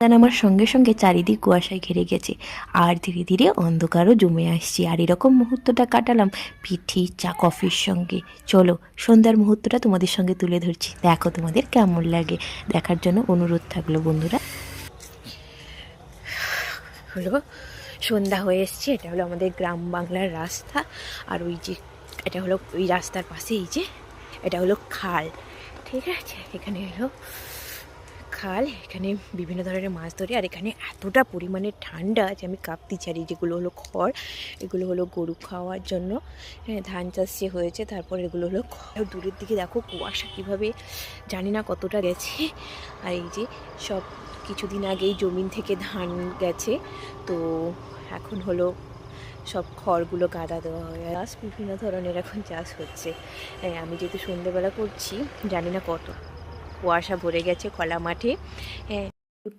দান আমার সঙ্গে সঙ্গে চারিদিক কুয়াশায় ঘিরে গেছে। আর ধীরে ধীরে অন্ধকারও জমে আসছি। আর এরকম মুহূর্তটা কাটালাম পিঠি চা, কফির সঙ্গে। চলো, সন্ধ্যার মুহূর্তটা তোমাদের সঙ্গে তুলে ধরছি। দেখো তোমাদের কেমন লাগে। দেখার জন্য অনুরোধ থাকল বন্ধুরা। হলো, সন্ধ্যা হয়ে এসছে। এটা হলো আমাদের গ্রাম বাংলার রাস্তা। আর ওই যে, এটা হলো ওই রাস্তার পাশে এই যে, এটা হলো খাল। ঠিক আছে? এখানে হলো খাল এখানে বিভিন্ন ধরনের মাছ ধরে আর এখানে এতটা পরিমাণে ঠান্ডা যে আমি কাঁপতে চারি যেগুলো হলো খড় এগুলো হলো গরু খাওয়ার জন্য। হ্যাঁ ধান চাষ যে হয়েছে তারপর এগুলো হলো খড়। দূরের দিকে দেখো কুয়াশা কীভাবে জানি না কতটা গেছে। আর এই যে সব কিছুদিন আগেই জমিন থেকে ধান গেছে। তো এখন হলো সব খড়গুলো গাদা দেওয়া হয় চাষ বিভিন্ন ধরনের এখন চাষ হচ্ছে। হ্যাঁ, আমি যেহেতু সন্ধেবেলা করছি জানি না কত। কুয়াশা ভরে গেছে কলা মাঠে।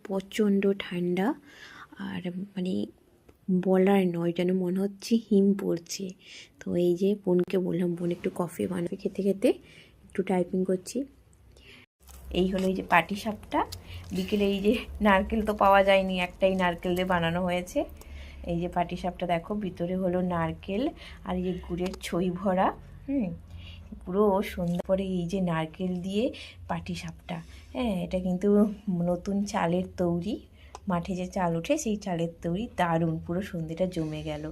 প্রচণ্ড ঠান্ডা আর মানে বলার নয়, যেন মনে হচ্ছে হিম পড়ছে। তো এই যে বোনকে বললাম, বোন একটু কফি বানাবে খেতে খেতে, একটু টাইপিং করছি। এই হলো এই যে পাটি সাপটা। বিকেলে এই যে নারকেল তো পাওয়া যায়নি, একটাই নারকেল দিয়ে বানানো হয়েছে। এই যে পাটি সাপটা দেখো, ভিতরে হলো নারকেল আর এই যে গুড়ের ছই ভরা, হুম। পুরো সন্ধ্যা পরে এই যে নারকেল দিয়ে পাটি সাপটা হ্যাঁ এটা কিন্তু নতুন চালের তৈরি, মাঠে যে চাল ওঠে সেই চালের তৈরি, দারুণ, পুরো সন্ধ্যেটা জমে গেল।